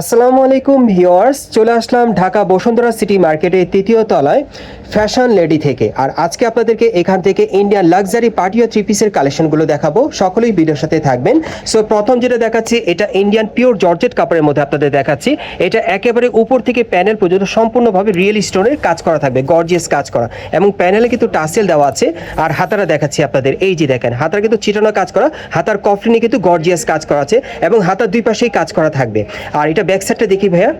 আসসালামু আলাইকুম ভিওয়ার্স চলে আসলাম ঢাকা বসুন্ধরা সিটি মার্কেটের তৃতীয় তলায় ফ্যাশন লেডি থেকে। আর আজকে আপনাদেরকে এখান থেকে ইন্ডিয়ান লাক্সারি পার্টি ও থ্রি পিসের কালেকশনগুলো দেখাবো। সকলেই ভিডিওর সাথে থাকবেন। সো প্রথম যেটা দেখাচ্ছি, এটা ইন্ডিয়ান পিওর জর্জেট কাপড়ের মধ্যে আপনাদের দেখাচ্ছি। এটা একেবারে উপর থেকে প্যানেল পর্যন্ত সম্পূর্ণভাবে রিয়েল স্টোনের কাজ করা থাকবে, গর্জিয়াস কাজ করা। এবং প্যানেলে কিন্তু টাসেল দেওয়া আছে। আর হাতারা দেখাচ্ছি আপনাদের, এই যে দেখেন, হাতার কিন্তু চিটানো কাজ করা, হাতার কফলিনে কিন্তু গর্জিয়াস কাজ করা আছে এবং হাতার দুই পাশেই কাজ করা থাকবে। আর এটা ব্যাক সাইডটা দেখি ভাইয়া।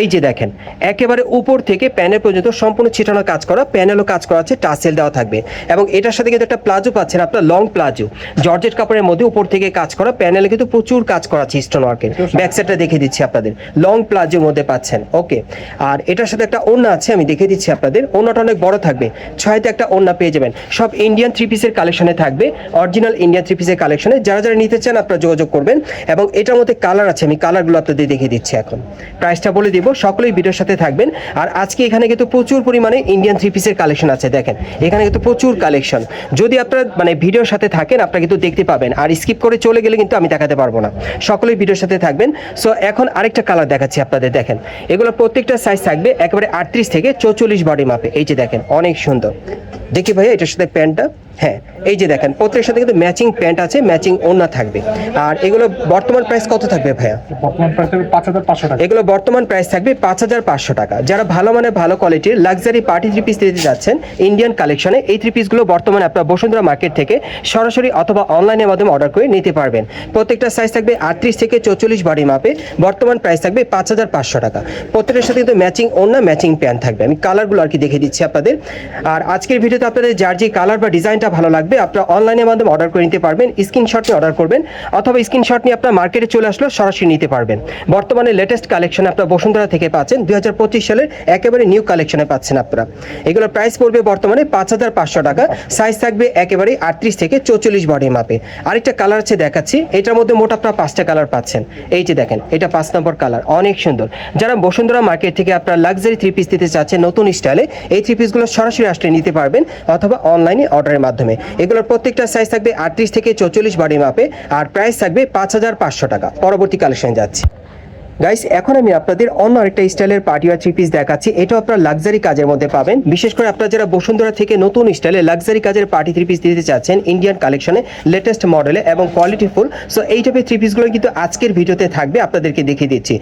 এই যে দেখেন, একেবারে উপর থেকে প্যানেল পর্যন্ত সম্পূর্ণ ছিটানো কাজ করা প্যানেলও কাজ করা আছে টাসেল দেওয়া থাকবে। এবং এটার সাথে কিন্তু একটা প্লাজো পাচ্ছেন আপনার লং প্লাজো জর্জেট কাপড়ের মধ্যে উপর থেকে কাজ করা প্যানেলে কিন্তু প্রচুর কাজ করা আছে স্টোন ওয়ার্কের ব্যাক সাইডটা দেখিয়ে দিচ্ছি আপনাদের। লং প্লাজোর মধ্যে পাচ্ছেন ওকে আর এটার সাথে একটা ওড়না আছে, আমি দেখে দিচ্ছি আপনাদের। ওড়নাটা অনেক বড় থাকবে, ছয়তে একটা ওড়না পেয়ে যাবেন। সব ইন্ডিয়ান থ্রি পিসের কালেকশনে থাকবে অরিজিনাল ইন্ডিয়ান থ্রি পিসের কালেকশনে যারা যারা নিতে চান আপনারা যোগাযোগ করবেন। এবং এটার মধ্যে কালার আছে, আমি কালারগুলো আপনাদের দেখিয়ে দিচ্ছি এখন। প্রাইসটা বলে দিব, সকলেই ভিডিওর সাথে থাকবেন। আর আজকে এখানে কিন্তু প্রচুর পরিমাণে ইন্ডিয়ান থ্রি পিসের কালেকশন আছে, দেখেন। এখানে কিন্তু প্রচুর কালেকশন যদি আপনার মানে ভিডিওর সাথে থাকেন, আপনারা কিন্তু দেখতে পাবেন। আর স্কিপ করে চলে গেলে কিন্তু আমি দেখাতে পারব না। সকলেই ভিডিওর সাথে থাকবেন। সো এখন আরেকটা কালার দেখাচ্ছি আপনাদের, দেখেন। এগুলো প্রত্যেকটা সাইজ থাকবে একেবারে আটত্রিশ থেকে চৌচল্লিশ বডি মাপে এই যে দেখেন, অনেক সুন্দর। দেখি ভাইয়া, এটার সাথে প্যান্টটা? হ্যাঁ এই যে দেখেন প্রত্যেকের সাথে কিন্তু ম্যাচিং প্যান্ট আছে ম্যাচিং ওড়না থাকবে। আর এগুলো বর্তমান প্রাইস কত থাকবে ভাইয়া? বর্তমান প্রাইস হবে পাঁচ হাজার পাঁচশো টাকা। এগুলো বর্তমান প্রাইস থাকবে পাঁচ হাজার পাঁচশো টাকা। যারা ভালো মানে ভালো কোয়ালিটির লাক্সারি পার্টি থ্রি পিস দিতে যাচ্ছেন ইন্ডিয়ান কালেকশনে এই থ্রি পিসগুলো বর্তমানে আপনার বসুন্ধরা মার্কেট থেকে সরাসরি অথবা অনলাইনের মাধ্যমে অর্ডার করে নিতে পারবেন। প্রত্যেকটা সাইজ থাকবে আটত্রিশ থেকে চৌচল্লিশ বাড়ি মাপে বর্তমান প্রাইস থাকবে পাঁচ হাজার পাঁচশো টাকা। প্রত্যেকের সাথে কিন্তু ম্যাচিং ওড়না ম্যাচিং প্যান্ট থাকবে। আমি কালারগুলো আর কি দেখে দিচ্ছি আপনাদের। আর আজকের ভিডিওতে আপনাদের যার যে কালার বা ডিজাইনটা ভালো লাগবে আপনারা অনলাইনের মাধ্যমে অর্ডার করে নিতে পারবেন স্ক্রিনশট নিয়ে অর্ডার করবেন, অথবা স্ক্রিনশট নিয়ে আপনার মার্কেটে চলে আসলেও সরাসরি নিতে পারবেন। বর্তমানে লেটেস্ট কালেকশন আপনার বসুন্ধরা থেকে পাচ্ছেন দু হাজার পঁচিশ সালের একেবারে নিউ কালেকশনে পাচ্ছেন আপনারা। এগুলোর প্রাইস পড়বে বর্তমানে পাঁচ হাজার পাঁচশো টাকা সাইজ থাকবে একেবারে আটত্রিশ থেকে চৌচল্লিশ বডি মাপে। আরেকটা কালার আছে দেখাচ্ছি, এটার মধ্যে মোট আপনারা পাঁচটা কালার পাচ্ছেন। এই যে দেখেন, এটা পাঁচ নম্বর কালার অনেক সুন্দর। যারা বসুন্ধরা মার্কেট থেকে আপনার লাক্সারি থ্রি পিস দিতে চাচ্ছেন নতুন স্টাইলে এই থ্রি পিসগুলো সরাসরি আসলে নিতে পারবেন, অথবা অনলাইনে অর্ডারের মাধ্যমে। এগুলোর প্রত্যেকটা সাইজ থাকবে আটত্রিশ থেকে চৌচল্লিশ বাড়ি মাপে আর প্রাইস থাকবে পাঁচ হাজার পাঁচশো টাকা। পরবর্তী কালেকশন যাচ্ছি। গাইস এখন আমি আপনাদের অন্য আরেকটা স্টাইলের পার্টি আর থ্রি পিস দেখাচ্ছি। এটাও আপনার লাক্সারি কাজের মধ্যে পাবেন। বিশেষ করে আপনারা যারা বসুন্ধরা থেকে নতুন স্টাইলে লাক্সারি কাজের পার্টি থ্রি পিস দিতে চাচ্ছেন ইন্ডিয়ান কালেকশনে লেটেস্ট মডেলে এবং কোয়ালিটিফুল সো এই টাইপের থ্রি পিসগুলো কিন্তু আজকের ভিডিওতে থাকবে, আপনাদেরকে দেখিয়ে দিচ্ছি।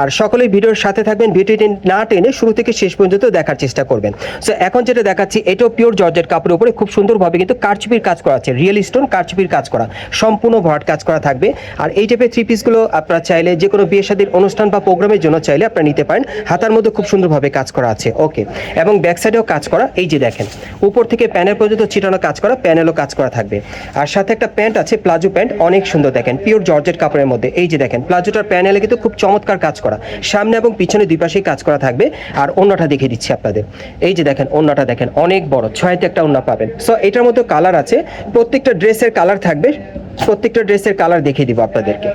আর সকলেই ভিডিওর সাথে থাকবেন, ভিডিওটি না টেনে শুরু থেকে শেষ পর্যন্ত দেখার চেষ্টা করবেন। সো এখন যেটা দেখাচ্ছি, এটাও পিওর জর্জেট কাপড়ের উপরে খুব সুন্দরভাবে কিন্তু কারচুপির কাজ করা আছে রিয়েল স্টোন কারচুপির কাজ করা, সম্পূর্ণ ভরাট কাজ করা থাকবে। আর এই টাইপের থ্রি পিসগুলো আপনারা চাইলে যে কোনো বিয়ে শাদীর অনুষ্ঠান বা প্রোগ্রামের জন্য চাইলে আপনারা নিতে পারেন। হাতার মধ্যে খুব সুন্দরভাবে কাজ করা আছে। ওকে। এবং ব্যাক সাইডেও কাজ করা। এই যে দেখেন, উপর থেকে প্যানেল পর্যন্ত ছিটানো কাজ করা, প্যানেলও কাজ করা থাকবে। আর সাথে একটা প্যান্ট আছে, প্লাজো প্যান্ট, অনেক সুন্দর দেখেন, পিওর জর্জেট কাপড়ের মধ্যে। এই যে দেখেন, প্লাজোটার প্যানেলে কিন্তু খুব চমৎকার কাজ করা। সামনে এবং পিছনে দুই পাশেই কাজ করা থাকবে। আর অন্যটা দেখিয়ে দিচ্ছি আপনাদের। এই যে দেখেন অন্যটা দেখেন, অনেক বড়, ছয়তে একটা অন্য পাবেন। সো এটার মধ্যে কালার আছে। প্রত্যেকটা ড্রেসের কালার থাকবে। প্রত্যেকটা ড্রেসের কালার দেখিয়ে দিব আপনাদেরকে।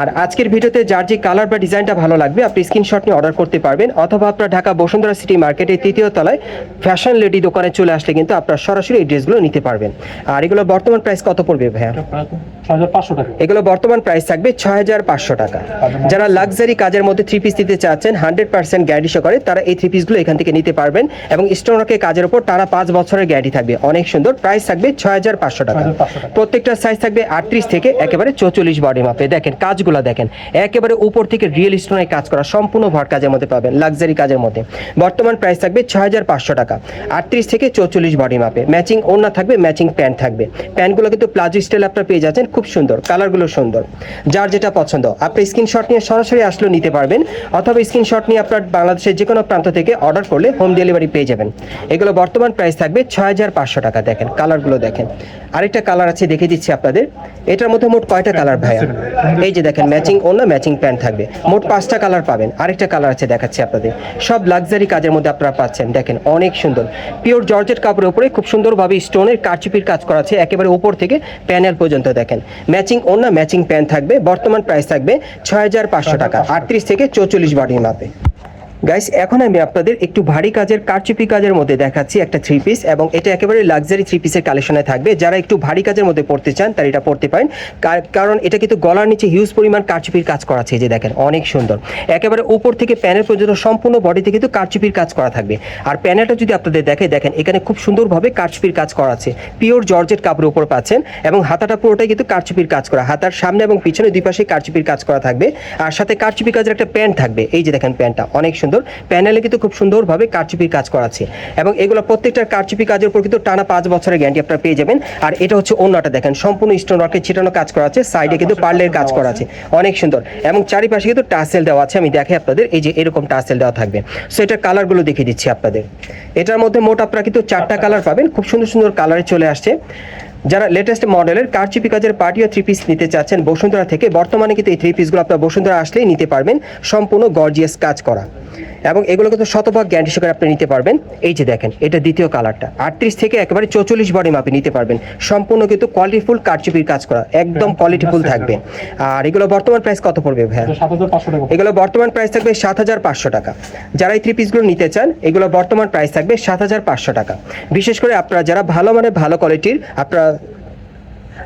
আর আজকের ভিডিওতে যার যে কালার বা ডিজাইনটা ভালো লাগবে আপনি স্ক্রিনশট নিয়ে অর্ডার করতে পারবেন। অথবা আপনার ঢাকা বসুন্ধরা সিটি মার্কেটের তৃতীয় তলায় ফ্যাশন লেডি দোকানে চলে আসলে কিন্তু আপনার সরাসরি এই ড্রেসগুলো নিতে পারবেন। আর এগুলো বর্তমান প্রাইস কত পড়বে ভাইয়া? এগুলো বর্তমান প্রাইস থাকবে ছয় হাজার পাঁচশো টাকা। যারা লাক্সারি কাজের মধ্যে থ্রি পিস দিতে চাচ্ছেন হান্ড্রেড পার্সেন্ট গ্যারান্টি করে তারা এই থ্রি পিসগুলো এখান থেকে নিতে পারবেন এবং স্টোনকে কাজের উপর তারা পাঁচ বছরের গ্যারান্টি থাকবে। অনেক সুন্দর। প্রাইস থাকবে ছয় হাজার পাঁচশো টাকা। 6,500 টাকা। প্রত্যেকটা সাইজ থাকবে আটত্রিশ থেকে একেবারে চৌচল্লিশ বডি মাপে দেখেন কাজগুলো দেখেন। একেবারে উপর থেকে রিয়েল স্টোনের কাজ করা সম্পূর্ণ ভর কাজের মধ্যে পাবেন লাক্সারি কাজের মধ্যে। বর্তমান প্রাইস থাকবে ছয় হাজার পাঁচশো টাকা। আটত্রিশ থেকে চৌচল্লিশ বডি মাপে ম্যাচিং ওড়না থাকবে ম্যাচিং প্যান্ট থাকবে। প্যান্টগুলো কিন্তু প্লাজো স্টাইল আপনার পেয়ে যাচ্ছেন খুব সুন্দর কালারগুলো সুন্দর। যার যেটা পছন্দ আপনি স্ক্রিনশট নিয়ে সরাসরি আসলেও নিতে পারবেন অথবা স্ক্রিনশট নিয়ে আপনার বাংলাদেশের যে কোনো প্রান্ত থেকে অর্ডার করলে হোম ডেলিভারি পেয়ে যাবেন। এগুলো বর্তমান প্রাইস থাকবে ছয় হাজার পাঁচশো টাকা দেখেন কালারগুলো দেখেন। আরেকটা কালার আছে দেখে দিচ্ছি আপনাদের। এটার মধ্যে মোট কয়টা কালার ভাইয়া? এই যে দেখেন ম্যাচিং অন্য ম্যাচিং প্যান্ট থাকবে। মোট পাঁচটা কালার পাবেন। আরেকটা কালার আছে, দেখাচ্ছি আপনাদের। সব লাক্সারি কাজের মধ্যে আপনারা পাচ্ছেন। দেখেন, অনেক সুন্দর। পিওর জর্জেট কাপড়ের উপরে খুব সুন্দরভাবে স্টোনের কারচুপির কাজ করা আছে, একেবারে উপর থেকে প্যানেল পর্যন্ত দেখেন। ম্যাচিং অন্য ম্যাচিং প্যান্ট থাকবে। বর্তমান প্রাইস থাকবে ছয় হাজার পাঁচশো টাকা। আটত্রিশ থেকে চৌচল্লিশ বাড়ির মাপে। গাইস এখন আমি আপনাদের একটু ভারী কাজের, কারচুপি কাজের মধ্যে দেখাচ্ছি একটা থ্রি পিস এবং এটা একেবারে লাক্সারি থ্রি পিসের কালেকশনে থাকবে। যারা একটু ভারী কাজের মধ্যে পড়তে চান, তারা এটা পড়তে পারেন। কারণ এটা কিন্তু গলার নিচে হিউজ পরিমাণ কারচুপির কাজ করা আছে যে দেখেন, অনেক সুন্দর। একেবারে উপর থেকে প্যানেল পর্যন্ত সম্পূর্ণ বডিতে কিন্তু কারচুপির কাজ করা থাকবে। আর প্যানেলটা যদি আপনাদের দেখে দেখেন, এখানে খুব সুন্দরভাবে কারচুপির কাজ করা আছে। পিওর জর্জেট কাপড়ের উপর পাচ্ছেন এবং হাতাটা পুরোটাই কিন্তু কারচুপির কাজ করা। হাতার সামনে এবং পিছনে দুই পাশে কারচুপির কাজ করা থাকবে। আর সাথে কারচুপি কাজের একটা প্যান্ট থাকবে। এই যে দেখেন প্যান্টটা অনেক সুন্দর। প্যানেলে কিন্তু খুব সুন্দরভাবে কারচুপির কাজ করা আছে এবং এগুলো প্রত্যেকটার কারচুপি কাজের উপর কিন্তু টানা পাঁচ বছরের গ্যারান্টি আপনারা পেয়ে যাবেন। আর এটা হচ্ছে অন্যটা দেখেন সম্পূর্ণ স্টোন ওয়ার্কের ছিটানো কাজ করা আছে সাইডে কিন্তু পার্লের কাজ করা আছে অনেক সুন্দর। এবং চারিপাশে কিন্তু টাসেল দেওয়া আছে আমি দেখাই আপনাদের এই যে এরকম টাসেল দেওয়া থাকবে। সো এটার কালারগুলো দেখিয়ে দিচ্ছি আপনাদের। এটার মধ্যে মোট আপনারা কিন্তু চারটা কালার পাবেন খুব সুন্দর সুন্দর কালারে চলে আসছে। যারা লেটেস্ট মডেলের কারচুপি কাজের পার্টি ও থ্রি পিস নিতে চাচ্ছেন বসুন্ধরা থেকে বর্তমানে কিন্তু এই থ্রি পিসগুলো আপনার বসুন্ধরা আসলেই নিতে পারবেন সম্পূর্ণ গর্জিয়াস কাজ করা। এবং এগুলো কিন্তু শতভাগ গ্যারান্টি সহকারে আপনি নিতে পারবেন। এই যে দেখেন এটা দ্বিতীয় কালারটা আটত্রিশ থেকে একেবারে চৌচল্লিশ বডি মাপে নিতে পারবেন। সম্পূর্ণ কিন্তু কোয়ালিটিফুল কারচুপির কাজ করা। একদম কোয়ালিটিফুল থাকবে। আর এগুলো বর্তমান প্রাইস কত পড়বে ভাইয়া? এগুলো বর্তমান প্রাইস থাকবে সাত হাজার পাঁচশো টাকা। যারা এই থ্রি পিসগুলো নিতে চান এগুলো বর্তমান প্রাইস থাকবে সাত হাজার পাঁচশো টাকা। বিশেষ করে আপনারা যারা ভালো মানে ভালো কোয়ালিটির আপনারা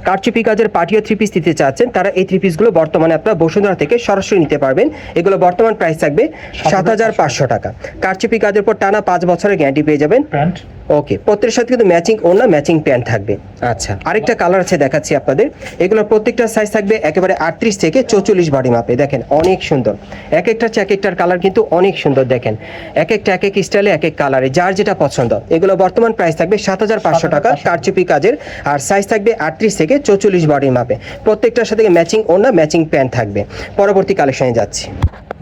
কারচুপি কাজের পার্টিও থ্রি পিস দিতে চাচ্ছেন। তারা এই থ্রি পিসগুলো বর্তমানে আপনারা বসুন্ধরা থেকে সরাসরি নিতে পারবেন। এগুলো বর্তমান প্রাইস থাকবে সাত হাজার পাঁচশো। টাকা। কারচুপি কাজের পর টানা পাঁচ বছরের গ্যারান্টি পেয়ে যাবেন। ওকে প্রত্যেকের সাথে কিন্তু ম্যাচিং ওড়না ম্যাচিং প্যান্ট থাকবে। আচ্ছা আরেকটা কালার আছে দেখাচ্ছি আপনাদের। এগুলোর প্রত্যেকটা সাইজ থাকবে একেবারে আটত্রিশ থেকে চৌচল্লিশ বডি মাপে। দেখেন অনেক সুন্দর। এক একটা এক একটার কালার কিন্তু অনেক সুন্দর দেখেন। এক একটা এক এক স্টাইলে এক এক কালারে যার যেটা পছন্দ। এগুলো বর্তমান প্রাইস থাকবে সাত হাজার পাঁচশো টাকা কারচুপি কাজের। আর সাইজ থাকবে আটত্রিশ থেকে চৌচল্লিশ বডি মাপে। প্রত্যেকটার সাথে ম্যাচিং ওড়না ম্যাচিং প্যান্ট থাকবে। পরবর্তী কালেকশনে যাচ্ছি।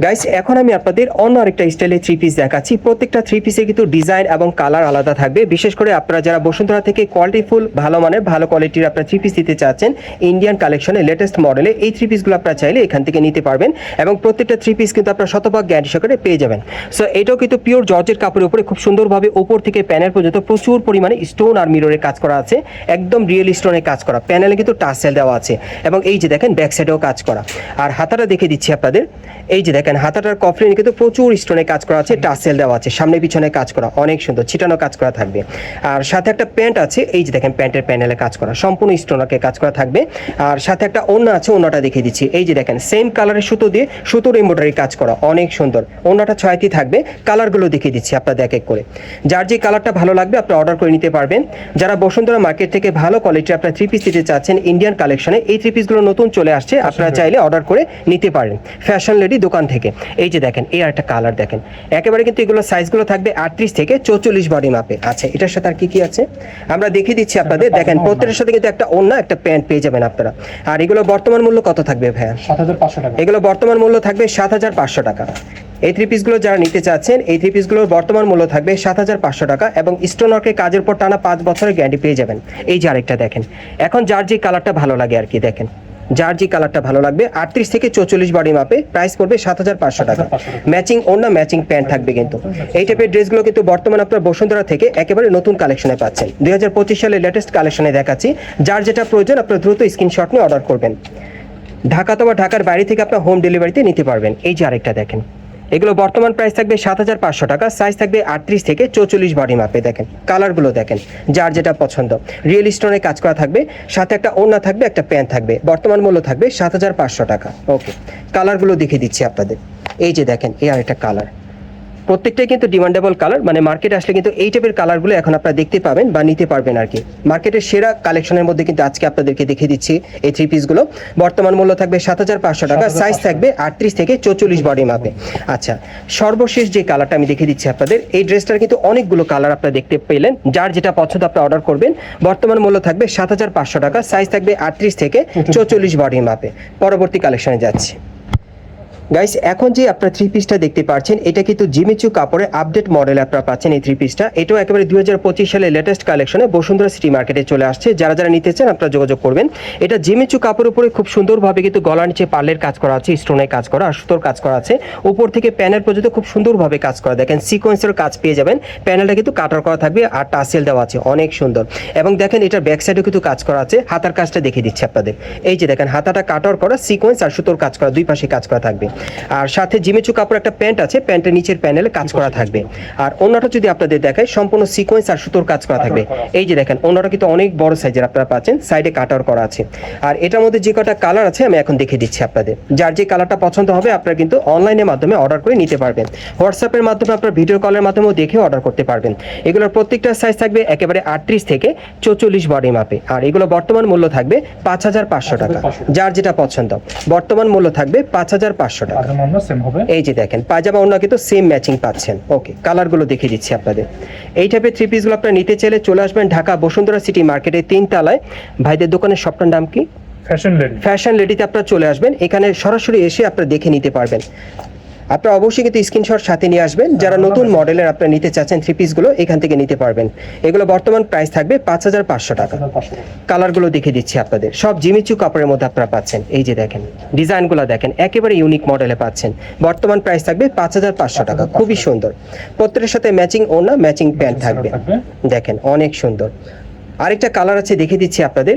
গাইস এখন আমি আপনাদের অন্য আরেকটা স্টাইলের থ্রি পিস দেখাচ্ছি। প্রত্যেকটা থ্রি পিসের কিন্তু ডিজাইন এবং কালার আলাদা থাকবে। বিশেষ করে আপনারা যারা বসুন্ধরা থেকে কোয়ালিটিফুল ভালো মানের, ভালো কোয়ালিটির আপনারা থ্রি পিস দিতে চাচ্ছেন ইন্ডিয়ান কালেকশনে লেটেস্ট মডেলে এই থ্রি পিসগুলো আপনারা চাইলে এখান থেকে নিতে পারবেন এবং প্রত্যেকটা থ্রি পিস কিন্তু আপনারা শতভাগ গ্যারান্টি সহকারে পেয়ে যাবেন। সো এটাও কিন্তু পিওর জর্জের কাপড়ের উপরে খুব সুন্দরভাবে উপর থেকে প্যানেল পর্যন্ত প্রচুর পরিমাণে স্টোন আর মিররের কাজ করা আছে। একদম রিয়েল স্টোনের কাজ করা। প্যানেলে কিন্তু টাসেল দেওয়া আছে। এবং এই যে দেখেন ব্যাক সাইডেও কাজ করা। আর হাতাটা দেখে দিচ্ছি আপনাদের। এই যে দেখেন হাতাটার কফলিনে কিন্তু প্রচুর স্টোনে কাজ করা আছে টাসেল দেওয়া আছে সামনে পিছনে কাজ করা অনেক সুন্দর ছিটানো কাজ করা থাকবে। আর সাথে একটা প্যান্ট আছে এই যে দেখেন প্যান্টের প্যানেলে কাজ করা সম্পূর্ণ স্টোনাকে কাজ করা থাকবে। আর সাথে একটা ওড়না আছে ওড়নাটা দেখিয়ে দিচ্ছি। এই যে দেখেন সেম কালারের সুতো দিয়ে সুতোর এমব্রয়ডারি কাজ করা অনেক সুন্দর। ওড়নাটা ছয়টি থাকবে কালারগুলো দেখিয়ে দিচ্ছি আপনাদের এক এক করে। যার যে কালারটা ভালো লাগবে আপনি অর্ডার করে নিতে পারবেন। যারা বসুন্ধরা মার্কেট থেকে ভালো কোয়ালিটি আপনার থ্রি পিস দিতে চাচ্ছেন ইন্ডিয়ান কালেকশনে এই থ্রি পিসগুলো নতুন চলে আসছে আপনারা চাইলে অর্ডার করে নিতে পারেন। ফ্যাশন লেডি দোকান থেকে। এই যে দেখেন এই একটা কালার দেখেন। একেবারে কিন্তু এগুলো সাইজগুলো থাকবে আটত্রিশ থেকে চৌচল্লিশ বডি মাপে আচ্ছা এটার সাথে আর কি কি আছে? আমরা দেখিয়ে দিচ্ছি আপনাদের। দেখেন প্রত্যেকের সাথে কিন্তু একটা অন্য একটা প্যান্ট পেয়ে যাবেন আপনারা। আর এগুলো বর্তমান মূল্য কত থাকবে ভাইয়া? সাত হাজার পাঁচশো টাকা। এগুলো বর্তমান মূল্য থাকবে সাত হাজার পাঁচশো টাকা। এই থ্রি পিসগুলো যারা নিতে চাচ্ছেন এই থ্রি পিসগুলোর বর্তমান মূল্য থাকবে সাত হাজার পাঁচশো টাকা এবং স্টোন ওয়ার্কের কাজের পর টানা পাঁচ বছরের গ্যারান্টি পেয়ে যাবেন। এই যে আরেকটা দেখেন। এখন যার যে কালারটা ভালো লাগে আর কি দেখেন। যার যে কালারটা ভালো লাগবে আটত্রিশ থেকে চৌচল্লিশ বাড়ি মাপে প্রাইস পড়বে সাত হাজার পাঁচশো টাকা। 7,500 টাকা। ম্যাচিং ওড়না ম্যাচিং প্যান্ট থাকবে কিন্তু। এই টাইপের ড্রেসগুলো কিন্তু বর্তমানে আপনার বসুন্ধরা থেকে একেবারে নতুন কালেকশনে পাচ্ছেন। দুই হাজার পঁচিশ সালের লেটেস্ট কালেকশনে দেখাচ্ছি। যার যেটা প্রয়োজন আপনার দ্রুত স্ক্রিনশট নিয়ে অর্ডার করবেন। ঢাকা অথবা ঢাকার বাইরে থেকে আপনার হোম ডেলিভারিতে নিতে পারবেন। এই যে আরেকটা দেখেন। এগুলো বর্তমান প্রাইস থাকবে সাত হাজার পাঁচশো টাকা সাইজ থাকবে আটত্রিশ থেকে চৌচল্লিশ বডি মাপে দেখেন কালারগুলো দেখেন, যার যেটা পছন্দ। রিয়েল স্টোনে কাজ করা থাকবে, সাথে একটা ওড়না থাকবে, একটা প্যান্ট থাকবে, বর্তমান মূল্য থাকবে সাত হাজার পাঁচশো টাকা। ওকে কালারগুলো দেখিয়ে দিচ্ছি আপনাদের। এই যে দেখেন এ আর একটা কালার প্রত্যেকটাই কিন্তু ডিমান্ডেবল কালার মানে মার্কেটে আসলে কিন্তু এই টাইপের কালারগুলো এখন আপনারা দেখতে পাবেন বা নিতে পারবেন আর কি। মার্কেটের সেরা কালেকশনের মধ্যে কিন্তু আজকে আপনাদেরকে দেখিয়ে দিচ্ছি এই থ্রি পিসগুলো বর্তমান মূল্য থাকবে সাত হাজার পাঁচশো টাকা সাইজ থাকবে আটত্রিশ থেকে চৌচল্লিশ বডি মাপে আচ্ছা সর্বশেষ যে কালারটা আমি দেখিয়ে দিচ্ছি আপনাদের এই ড্রেসটার কিন্তু অনেকগুলো কালার আপনারা দেখতে পেলেন। যার যেটা পছন্দ আপনি অর্ডার করবেন বর্তমান মূল্য থাকবে সাত হাজার পাঁচশো টাকা সাইজ থাকবে আটত্রিশ থেকে চৌচল্লিশ। বডি মাপে পরবর্তী কালেকশনে যাচ্ছি। গাইস এখন যে আপনারা থ্রি পিসটা দেখতে পাচ্ছেন, এটা কিন্তু জিমিচু কাপড়ের আপডেট মডেল আপনারা পাচ্ছেন এই থ্রি পিসটা এটাও একেবারে দুই হাজার পঁচিশ সালের লেটেস্ট কালেকশনে বসুন্ধরা সিটি মার্কেটে চলে আসছে। যারা যারা নিতে চান আপনারা যোগাযোগ করবেন। এটা জিমিচু কাপড়ের উপরে খুব সুন্দরভাবে কিন্তু গলার নিচে পার্লের কাজ করা আছে স্টোনের কাজ করা আর সুতোর কাজ করা আছে। উপর থেকে প্যানেল পর্যন্ত খুব সুন্দরভাবে কাজ করা। দেখেন সিকোয়েন্সের কাজ পেয়ে যাবেন। প্যানেলটা কিন্তু কাটার করা থাকবে আর টাসেল দেওয়া আছে। অনেক সুন্দর। এবং দেখেন এটার ব্যাক সাইডেও কিন্তু কাজ করা আছে। হাতার কাজটা দেখিয়ে দিচ্ছে আপনাদের। এই যে দেখেন, হাতাটা কাটার করা সিকোয়েন্স আর সুতোর কাজ করা, দুই পাশে কাজ করা থাকবে। আর সাথে জিমিচু কাপড় একটা প্যান্ট আছে, প্যান্টের নিচের প্যানেলে কাজ করা থাকবে। আর অন্যটা যদি আপনাদের দেখায় সম্পূর্ণ সিকোয়েন্স আর সুতোর কাজ করা থাকবে। এই যে দেখেন, অন্যটা কিন্তু অনেক বড় সাইজের আপনারা পাচ্ছেন সাইডে কাটার করা আছে। আর এটার মধ্যে যে কটা কালার আছে, আমি এখন দেখে দিচ্ছি আপনাদের। যার যে কালারটা পছন্দ হবে, আপনারা কিন্তু অনলাইনের মাধ্যমে অর্ডার করে নিতে পারবেন। হোয়াটসঅ্যাপের মাধ্যমে আপনার ভিডিও কলের মাধ্যমেও দেখে অর্ডার করতে পারবেন। এগুলোর প্রত্যেকটা সাইজ থাকবে একেবারে আটত্রিশ থেকে চৌচল্লিশ বডি মাপে আর এগুলো বর্তমান মূল্য থাকবে পাঁচ হাজার পাঁচশো টাকা। যার যেটা পছন্দ। বর্তমান মূল্য থাকবে পাঁচ হাজার পাঁচশো টাকা এই যে দেখেন পাজামা ওনা কিন্তু সেম ম্যাচিং পাচ্ছেন। ওকে কালারগুলো দেখিয়ে দিচ্ছি আপনাদের। এই টাইপের থ্রি পিসগুলো আপনারা নিতে চাইলে চলে আসবেন ঢাকা বসুন্ধরা সিটি মার্কেটে তিন তলায়। ভাইদের দোকানের শপটার নাম কি? ফ্যাশন লেডি ফ্যাশন লেডিতে আপনারা চলে আসবেন। এখানে সরাসরি এসে আপনারা দেখে নিতে পারবেন। আপনারা অবশ্যই কিন্তু স্ক্রিনশট সাথে নিয়ে আসবেন। যারা নতুন মডেলের আপনারা নিতে চাচ্ছেন থ্রি পিসগুলো এখান থেকে নিতে পারবেন। এগুলো বর্তমান প্রাইস থাকবে পাঁচ হাজার পাঁচশো টাকা। কালারগুলো দেখে দিচ্ছি আপনাদের। সব জিমিচু কাপড়ের মধ্যে আপনারা পাচ্ছেন। এই যে দেখেন ডিজাইনগুলো দেখেন একেবারে ইউনিক মডেলে পাচ্ছেন। বর্তমান প্রাইস থাকবে পাঁচ হাজার পাঁচশো টাকা। খুবই সুন্দর। প্রত্যেকের সাথে ম্যাচিং ওড়না ম্যাচিং প্যান্ট থাকবে। দেখেন অনেক সুন্দর। আরেকটা কালার আছে দেখে দিচ্ছি আপনাদের।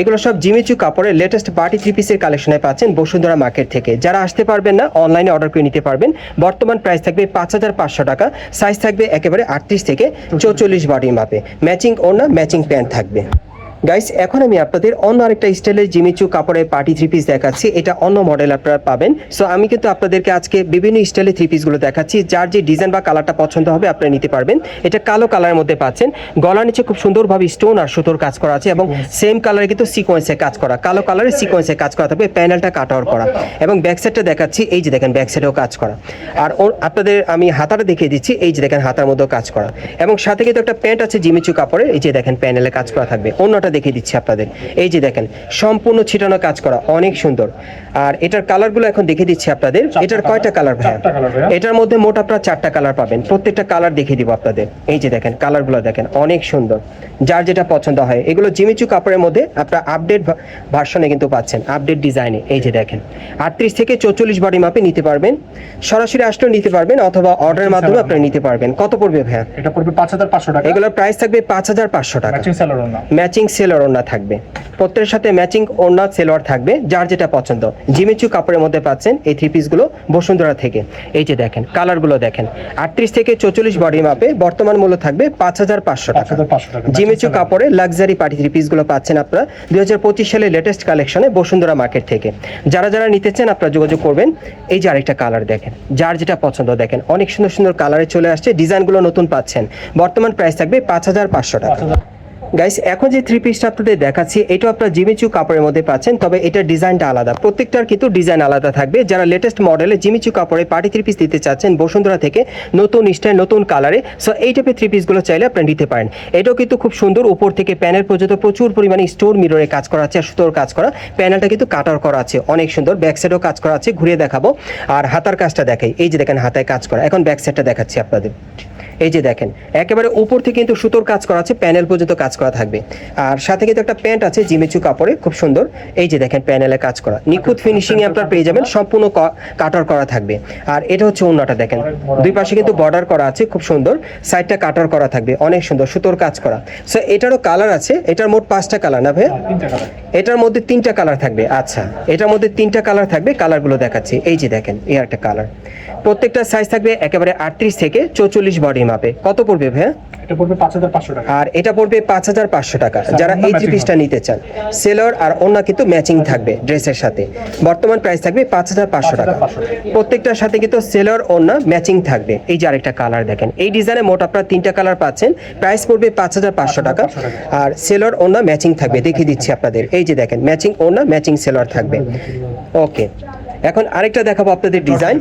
এগুলো সব জিমিচু কাপড়ের লেটেস্ট পার্টি থ্রি পিসের কালেকশনে পাচ্ছেন বসুন্ধরা মার্কেট থেকে। যারা আসতে পারবেন না অনলাইনে অর্ডার করে নিতে পারবেন। বর্তমান প্রাইস থাকবে পাঁচ হাজার পাঁচশো টাকা। সাইজ থাকবে একেবারে আটত্রিশ থেকে চৌচল্লিশ বডির মাপে ম্যাচিং ওড়না ম্যাচিং প্যান্ট থাকবে। গাইস এখন আমি আপনাদের অন্য আরেকটা স্টাইলের জিমিচু কাপড়ের পার্টি থ্রি পিস দেখাচ্ছি। এটা অন্য মডেল আপনারা পাবেন। সো আমি কিন্তু আপনাদেরকে আজকে বিভিন্ন স্টাইলের থ্রি পিসগুলো দেখাচ্ছি। যার যে ডিজাইন বা কালারটা পছন্দ হবে আপনারা নিতে পারবেন। এটা কালো কালারের মধ্যে পাচ্ছেন। গলার নিচে খুব সুন্দরভাবে স্টোন আর সুতোর কাজ করা আছে এবং সেম কালারে কিন্তু সিকোয়েন্সে কাজ করা। কালো কালারের সিকোয়েন্সে কাজ করা থাকবে প্যানেলটা কাট আউট করা। এবং ব্যাক সাইডটা দেখাচ্ছি এই যে দেখেন ব্যাক সাইডেও কাজ করা। আর আপনাদের আমি হাতাটা দেখিয়ে দিচ্ছি এই যে দেখেন হাতার মধ্যেও কাজ করা। এবং সাথে কিন্তু একটা প্যান্ট আছে জিমিচু কাপড়ের এই যে দেখেন প্যানেলে কাজ করা থাকবে। অন্যটা দেখিয়ে দিচ্ছি আপনাদের। এই যে দেখেন সম্পূর্ণ ছিটানো কাজ করা অনেক সুন্দর। আর এটার কালারগুলো এখন দেখিয়ে দিচ্ছি আপনাদের। এটার কয়টা কালার ভাইয়া। এটার মধ্যে মোট আপনারা চারটা কালার পাবেন। প্রত্যেকটা কালার দেখিয়ে দিব আপনাদের। এই যে দেখেন কালারগুলো দেখেন অনেক সুন্দর। যার যেটা পছন্দ হয় এগুলো জিমিচু কাপড়ের মধ্যে আপনারা আপডেট ভার্সনে কিন্তু পাচ্ছেন আপডেট ডিজাইনে এই যে দেখেন আটত্রিশ থেকে চৌচল্লিশ বডি মাপে নিতে পারবেন। সরাসরি আসলেও নিতে পারবেন অথবা অর্ডারের মাধ্যমে আপনারা নিতে পারবেন। কত পড়বে ভাইয়া? এটা পড়বে পাঁচ হাজার পাঁচশো টাকা। এগুলোর প্রাইস থাকবে পাঁচ হাজার পাঁচশো টাকা। ম্যাচিং ম্যাচিং সেলোয়ার ওড়না থাকবে। প্রত্যেকের সাথে ম্যাচিং ওড়না সেলোয়ার থাকবে যার যেটা পছন্দ। জিমিচু কাপড়ের মধ্যে পাচ্ছেন এই থ্রি পিসগুলো বসুন্ধরা থেকে। এই যে দেখেন কালারগুলো দেখেন। আটত্রিশ থেকে চৌচল্লিশ বডি মাপে বর্তমান মূল্য থাকবে পাঁচ হাজার পাঁচশো টাকা। 5,500 জিমিচু কাপড়ে লাক্সারি পার্টি থ্রি পিসগুলো পাচ্ছেন আপনারা দুই হাজার পঁচিশ সালের লেটেস্ট কালেকশনে বসুন্ধরা মার্কেট থেকে। যারা যারা নিতে চান আপনারা যোগাযোগ করবেন। এই যে আরেকটা কালার দেখেন যার যেটা পছন্দ দেখেন। অনেক সুন্দর সুন্দর কালারে চলে আসছে ডিজাইনগুলো নতুন পাচ্ছেন। বর্তমান প্রাইস থাকবে পাঁচ হাজার পাঁচশো টাকা। গাইস এখন যে থ্রি পিসটা আপনাদের দেখাচ্ছি এটা আপনারা জিমিচু কাপড়ের মধ্যে পাচ্ছেন, তবে এটার ডিজাইনটা আলাদা। প্রত্যেকটার কিন্তু ডিজাইন আলাদা থাকবে। যারা লেটেস্ট মডেলে জিমিচু কাপড়ে পার্টি থ্রি পিস দিতে চাচ্ছেন, বসুন্ধরা থেকে নতুন স্টাইল, নতুন কালারে সো এই টাইপের থ্রি পিসগুলো চাইলে আপনারা নিতে পারেন। এটাও কিন্তু খুব সুন্দর, উপর থেকে প্যানেল পর্যন্ত প্রচুর পরিমাণে স্টোর মিররে কাজ করা আছে সুতোর কাজ করা। প্যানেলটা কিন্তু কাটার করা আছে, অনেক সুন্দর। ব্যাক সাইডেও কাজ করা আছে, ঘুরিয়ে দেখাবো। আর হাতার কাজটা দেখাই। এই যে দেখেন, হাতায় কাজ করা। এখন ব্যাক সাইডটা দেখাচ্ছি আপনাদের। এই যে দেখেন, একেবারে উপর থেকে কিন্তু সুতোর কাজ করা আছে, প্যানেল পর্যন্ত কাজ করা থাকবে। আর সাথে কিন্তু একটা প্যান্ট আছে, জিমেচু কাপড়ে খুব সুন্দর। এই যে দেখেন, প্যানেলে কাজ করা। নিখুঁত ফিনিশিং আপনার পেয়ে যাবেন, সম্পূর্ণ কাটার করা থাকবে। আর এটা হচ্ছে অন্যটা দেখেন। দুই পাশে কিন্তু বর্ডার করা আছে, খুব সুন্দর। সাইডটা কাটার করা থাকবে, অনেক সুন্দর, সুতোর কাজ করা। সো এটারও কালার আছে, এটার মোট পাঁচটা কালার না ভাই এটার মধ্যে তিনটা কালার থাকবে আচ্ছা। এটার মধ্যে তিনটা কালার থাকবে কালারগুলো দেখাচ্ছি। এই যে দেখেন, এই একটা কালার প্রত্যেকটা সাইজ থাকবে একেবারে আটত্রিশ থেকে চৌচল্লিশ বডি মাপে। কত পড়বে ভাইয়া? এটা পড়বে পাঁচ হাজার পাঁচশো টাকা। আর এটা পড়বে পাঁচ হাজার পাঁচশো টাকা। যারা এই থ্রি পিসটা নিতে চান সেলর আর অন্য কিন্তু ম্যাচিং থাকবে ড্রেসের সাথে। বর্তমান প্রাইস থাকবে পাঁচ হাজার পাঁচশো টাকা। প্রত্যেকটার সাথে কিন্তু সেলর অন্য ম্যাচিং থাকবে। এই যে আরেকটা কালার দেখেন এই ডিজাইনে মোট আপনারা তিনটা কালার পাচ্ছেন। প্রাইস পড়বে পাঁচ হাজার পাঁচশো টাকা। আর সেলর অন্য ম্যাচিং থাকবে। দেখিয়ে দিচ্ছি আপনাদের। এই যে দেখেন ম্যাচিং অন্য ম্যাচিং সেলর থাকবে। ওকে এখন আরেকটা দেখাবো আপনাদের ডিজাইন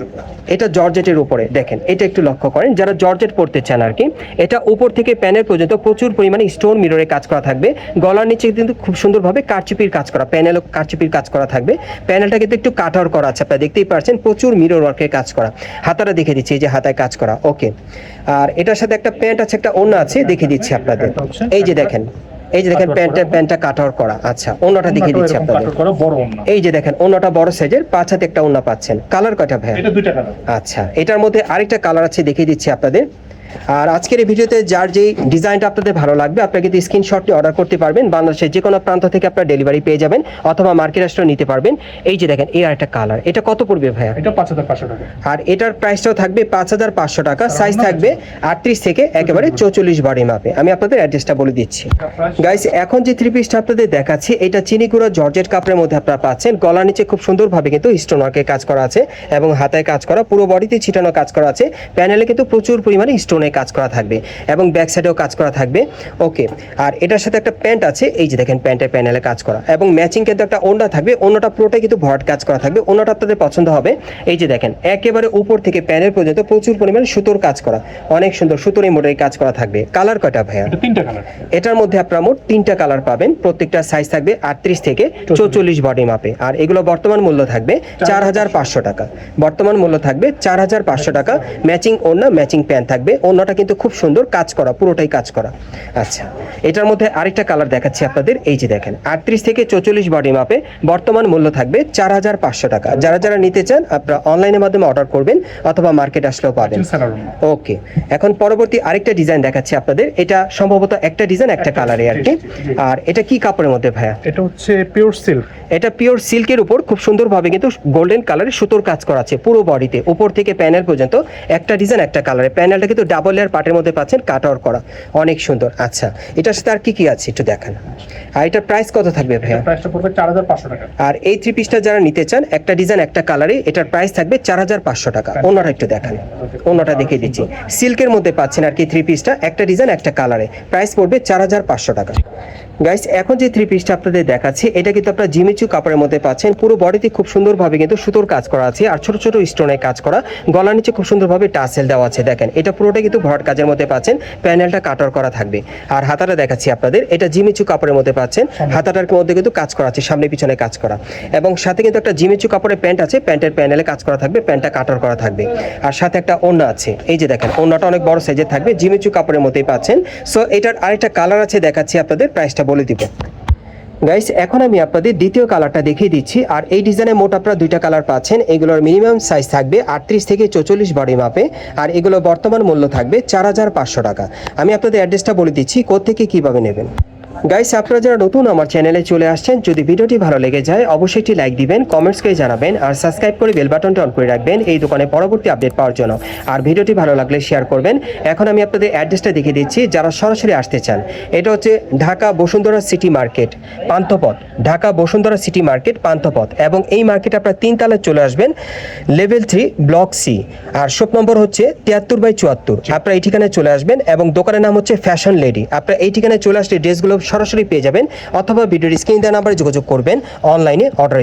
এটা জর্জেটের উপরে দেখেন এটা একটু লক্ষ্য করেন যারা জর্জেট পড়তে চান আর কি এটা উপর থেকে প্যানেল পর্যন্ত প্রচুর পরিমাণে স্টোন মিররে কাজ করা থাকবে। গলার নিচে কিন্তু খুব সুন্দরভাবে কারচুপির কাজ করা প্যানেলও কারচুপির কাজ করা থাকবে। প্যানেলটা কিন্তু একটু কাটার করা আছে আপনারা দেখতেই পাচ্ছেন প্রচুর মিরর ওয়ার্কের কাজ করা। হাতাটা দেখে দিচ্ছি এই যে হাতায় কাজ করা ওকে আর এটার সাথে একটা প্যান্ট আছে একটা ওড়না আছে দেখে দিচ্ছি আপনাদের। এই যে দেখেন এই যে দেখেন প্যান্টটা প্যান্টটা কাটার করা। আচ্ছা ওন্নাটা দেখিয়ে দিচ্ছি আপনাদের। এই যে দেখেন অন্যটা বড় সাইজের পাঁচ হাতে একটা ওন্না পাচ্ছেন। কালার কয়টা ভাই এটা দুইটা কালার। আচ্ছা এটার মধ্যে আরেকটা কালার আছে দেখিয়ে দিচ্ছি আপনাদের। আর আজকের এই ভিডিওতে যার যেই ডিজাইনটা আপনাদের ভালো লাগবে আপনারা কিন্তু স্ক্রিনশট নিয়ে অর্ডার করতে পারবেন। বাংলাদেশের যে কোনো প্রান্ত থেকে আপনারা ডেলিভারি পেয়ে যাবেন অথবা মার্কেট আসলেও নিতে পারবেন। এই যে দেখেন এই আর একটা কালার। এটা কত পড়বে ভাইয়া? এটা পাঁচ হাজার পাঁচশো টাকা। আর এটার প্রাইসটাও থাকবে পাঁচ হাজার পাঁচশো টাকা। সাইজ থাকবে আটত্রিশ থেকে একেবারে চৌচল্লিশ বডি। মাপে। আমি আপনাদের অ্যাড্রেসটা বলে দিচ্ছি। গাইস এখন যে থ্রি পিসটা আপনাদের দেখাচ্ছি এটা চিনিগুড়া জর্জেট কাপড়ের মধ্যে আপনারা পাচ্ছেন। গলার নিচে খুব সুন্দরভাবে কিন্তু স্টোন ওয়ার্কের কাজ করা আছে এবং হাতায় কাজ করা পুরো বডিতে ছিটানো কাজ করা আছে। প্যানেলে কিন্তু প্রচুর পরিমাণে স্টোনে কাজ করা থাকবে এবং ব্যাক সাইডেও কাজ করা থাকবে। ওকে আর এটার সাথে একটা প্যান্ট আছে এই যে দেখেন প্যান্টের প্যানেলে কাজ করা। এবং ম্যাচিং কিন্তু একটা ওন্না থাকবে অন্যটা পুরোটাই কিন্তু ভরাট কাজ করা থাকবে অন্যটা আপনাদের পছন্দ হবে। এই যে দেখেন একেবারে উপর থেকে প্যানেল পর্যন্ত প্রচুর পরিমাণে সুতোর কাজ করা অনেক সুন্দর সুতোর মোড়ের কাজ করা থাকবে। কালার কয়টা ভাইয়া? তিনটা কালার এটার মধ্যে আপনারা মোট তিনটা কালার পাবেন প্রত্যেকটা সাইজ থাকবে আটত্রিশ থেকে চৌচল্লিশ বডি মাপে আর এগুলো বর্তমান মূল্য থাকবে চার হাজার পাঁচশো টাকা। বর্তমান মূল্য থাকবে চার হাজার পাঁচশো টাকা ম্যাচিং ওড়না ম্যাচিং প্যান্ট থাকবে ওড়নাটা কিন্তু খুব সুন্দর কাজ করা পুরোটাই কাজ করা। আচ্ছা এটার মধ্যে আরেকটা কালার দেখাচ্ছি আপনাদের এই যে দেখেন আটত্রিশ থেকে চৌচল্লিশ বডি মাপে বর্তমান মূল্য থাকবে চার হাজার পাঁচশো টাকা। যারা যারা নিতে চান আপনারা অনলাইনের মাধ্যমে অর্ডার করবেন অথবা মার্কেট আসলেও পাবেন। ওকে এখন পরবর্তী আরেকটা ডিজাইন দেখাচ্ছি আপনাদের এটা সম্ভবত একটা ডিজাইন একটা কালারে আর কি। আর এটা কি কাপড়ের মধ্যে ভাইয়া? এটা হচ্ছে পিওর সিল্ক এটা পিওর সিল্কের উপর খুব সুন্দরভাবে কিন্তু গোল্ডেন কালারের সুতোর কাজ করা আছে পুরো বডিতে উপর থেকে প্যানেল পর্যন্ত একটা ডিজাইন একটা কালারে প্যানেলটা কিন্তু ডাবল লেয়ার পাটের মধ্যে পাচ্ছেন কাট আউট করা। অনেক সুন্দর। আচ্ছা এটার সাথে আর কি কি আছে একটু দেখান। আর এটার প্রাইস কত থাকবে ভাইয়া? প্রাইসটা পড়বে চার হাজার পাঁচশো টাকা। আর এই থ্রি পিসটা যারা নিতে চান একটা ডিজাইন একটা কালারে এটার প্রাইস থাকবে চার হাজার পাঁচশো টাকা। অন্যটা একটু দেখান। অন্যটা দেখিয়ে দিচ্ছি। সিল্কের মধ্যে পাচ্ছেন আর কি থ্রি পিসটা একটা ডিজাইন একটা কালারে প্রাইস পড়বে চার হাজার পাঁচশো টাকা। গাইস এখন যে থ্রি পিসটা আপনাদের দেখাচ্ছি এটা কিন্তু আপনারা জিমিচু কাপড়ের মধ্যে পাচ্ছেন। পুরো বডিতে খুব সুন্দরভাবে কিন্তু সুতোর কাজ করা আছে আর ছোট ছোট স্টোনের কাজ করা। গলার নিচে খুব সুন্দরভাবে টাসেল দেওয়া আছে দেখেন। এটা পুরোটা কিন্তু ভরাট কাজের মধ্যে পাচ্ছেন। প্যানেলটা কাটার করা থাকবে। আর হাতাটা দেখাচ্ছি আপনাদের। এটা জিমিচু কাপড়ের মধ্যে পাচ্ছেন। হাতাটার মধ্যে কিন্তু কাজ করা আছে সামনে পিছনে কাজ করা। এবং সাথে কিন্তু একটা জিমিচু কাপড়ের প্যান্ট আছে। প্যান্টের প্যানেলে কাজ করা থাকবে প্যান্টটা কাটার করা থাকবে। আর সাথে একটা ওড়না আছে। এই যে দেখেন ওড়নাটা অনেক বড় সাইজের থাকবে। জিমিচু কাপড়ের মধ্যেই পাচ্ছেন। সো এটার আরেকটা কালার আছে দেখাচ্ছি আপনাদের প্রাইসটা বলে দিব। গাইস এখন আমি আপনাদের দ্বিতীয় কালারটা দেখিয়ে দিচ্ছি। আর এই ডিজাইনে মোট আপনারা দুইটা কালার পাচ্ছেন। এগুলোর মিনিমাম সাইজ থাকবে আটত্রিশ থেকে চৌচল্লিশ বডি মাপে আর এগুলো বর্তমান মূল্য থাকবে চার হাজার পাঁচশো টাকা। আমি আপনাদের অ্যাড্রেসটা বলে দিচ্ছি কোথেকে কীভাবে নেবেন। গাইস আপনারা যারা নতুন আমার চ্যানেলে চলে আসছেন, যদি ভিডিওটি ভালো লেগে যায়, অবশ্যই একটি লাইক দিবেন কমেন্টস করে জানাবেন, আর সাবস্ক্রাইব করে বেল বাটনটা অন করে রাখবেন এই দোকানে পরবর্তী আপডেট পাওয়ার জন্য। আর ভিডিওটি ভালো লাগলে শেয়ার করবেন। এখন আমি আপনাদের অ্যাড্রেসটা দেখিয়ে দিচ্ছি, যারা সরাসরি আসতে চান। এটা হচ্ছে Dhaka Bashundhara city market Panthapath. Dhaka Bashundhara city market Panthapath. এবং এই মার্কেটে আপনারা তিন তালে চলে আসবেন লেভেল থ্রি ব্লক সি আর শপ নম্বর হচ্ছে তিয়াত্তর বাই চুয়াত্তর। আপনারা এই ঠিকানায় চলে আসবেন এবং দোকানের নাম হচ্ছে ফ্যাশন লেডি আপনারা এই ঠিকানায় চলে আসলে ড্রেসগুলো সরাসরি পেয়ে যাবেন অথবা ভিডিওর স্ক্রিন দেওয়া নাম্বারে যোগাযোগ করবেন অনলাইনে অর্ডার